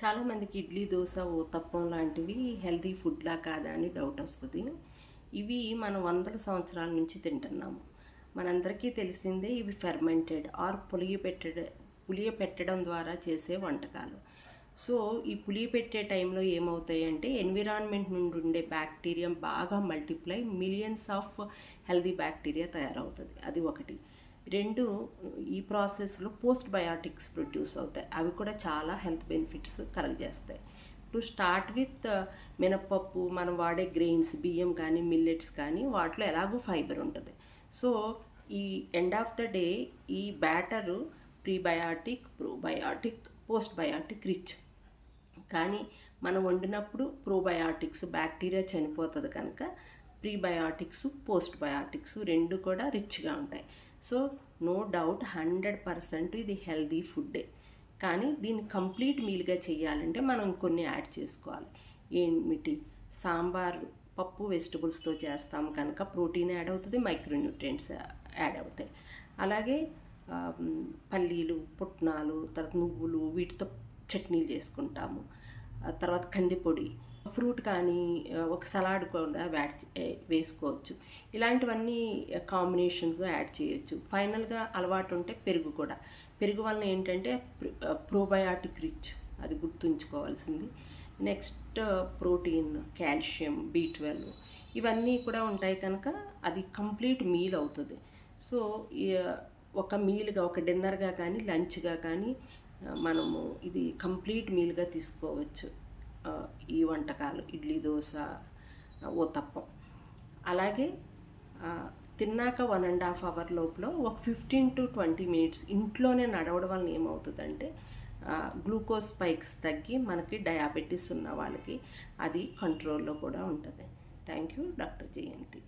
చాలామందికి ఇడ్లీ దోశ ఊతప్పం లాంటివి హెల్తీ ఫుడ్లా కాదా అని డౌట్ వస్తుంది. ఇవి మనం వందల సంవత్సరాల నుంచి తింటున్నాము. మనందరికీ తెలిసిందే ఇవి ఫెర్మెంటెడ్ ఆర్ పులియ పులియపెట్టడం పులియ పెట్టడం ద్వారా చేసే వంటకాలు. సో ఈ పులియ పెట్టే టైంలో ఏమవుతాయి అంటే ఎన్విరాన్మెంట్ నుండి ఉండే బ్యాక్టీరియా బాగా multiply millions of healthy bacteria తయారవుతుంది. అది ఒకటి. రెండు ఈ ప్రాసెస్లో పోస్ట్ బయాటిక్స్ ప్రొడ్యూస్ అవుతాయి. అవి కూడా చాలా హెల్త్ బెనిఫిట్స్ కలుగజేస్తాయి. టు స్టార్ట్ విత్ మినపప్పు మనం వాడే గ్రెయిన్స్ బియ్యం కానీ మిల్లెట్స్ కానీ వాటిలో ఎలాగో ఫైబర్ ఉంటుంది. సో ఈ ఎండ్ ఆఫ్ ద డే ఈ batter prebiotic probiotic postbiotic rich. కానీ మనం వండినప్పుడు ప్రోబయాటిక్స్ బ్యాక్టీరియా చనిపోతుంది కనుక ప్రీబయాటిక్స్ పోస్ట్ బయాటిక్స్ రెండు కూడా రిచ్గా ఉంటాయి. So no doubt hundred percent ఇది హెల్దీ ఫుడ్డే. కానీ దీన్ని కంప్లీట్ మీల్గా చేయాలంటే మనం కొన్ని యాడ్ చేసుకోవాలి. ఏమిటి సాంబార్ పప్పు వెజిటబుల్స్తో చేస్తాం కనుక ప్రోటీన్ యాడ్ అవుతుంది మైక్రోన్యూట్రియంట్స్ యాడ్ అవుతాయి. అలాగే పల్లీలు పుట్నాలు తర్వాత నువ్వులు వీటితో చట్నీలు చేసుకుంటాము. తర్వాత కందిపొడి. ఫ్రూట్ కానీ ఒక సలాడ్ కూడా యాడ్ వేసుకోవచ్చు. ఇలాంటివన్నీ కాంబినేషన్స్లో యాడ్ చేయొచ్చు. ఫైనల్గా అలవాటు ఉంటే పెరుగు కూడా. పెరుగు వలన ఏంటంటే ప్రోబయాటిక్ రిచ్ అది గుర్తుంచుకోవాల్సింది. Next protein calcium B twelve ఇవన్నీ కూడా ఉంటాయి కనుక అది కంప్లీట్ మీల్ అవుతుంది. సో ఈ- ఒక మీల్గా ఒక డిన్నర్గా కానీ లంచ్గా కానీ మనము ఇది కంప్లీట్ మీల్గా తీసుకోవచ్చు. ఈ వంటకాలు ఇడ్లీ దోశ ఆ, అలాగే తిన్నాక వన్ అండ్ హాఫ్ అవర్ లోపల ఒక ఫిఫ్టీన్ టు ట్వంటీ మినిట్స్ ఇంట్లోనే నడవడం వల్ల ఏమవుతుందంటే గ్లూకోజ్ స్పైక్స్ తగ్గి మనకి డయాబెటీస్ ఉన్న వాళ్ళకి అది కంట్రోల్లో కూడా ఉంటుంది. Thank you doctor Jayanthi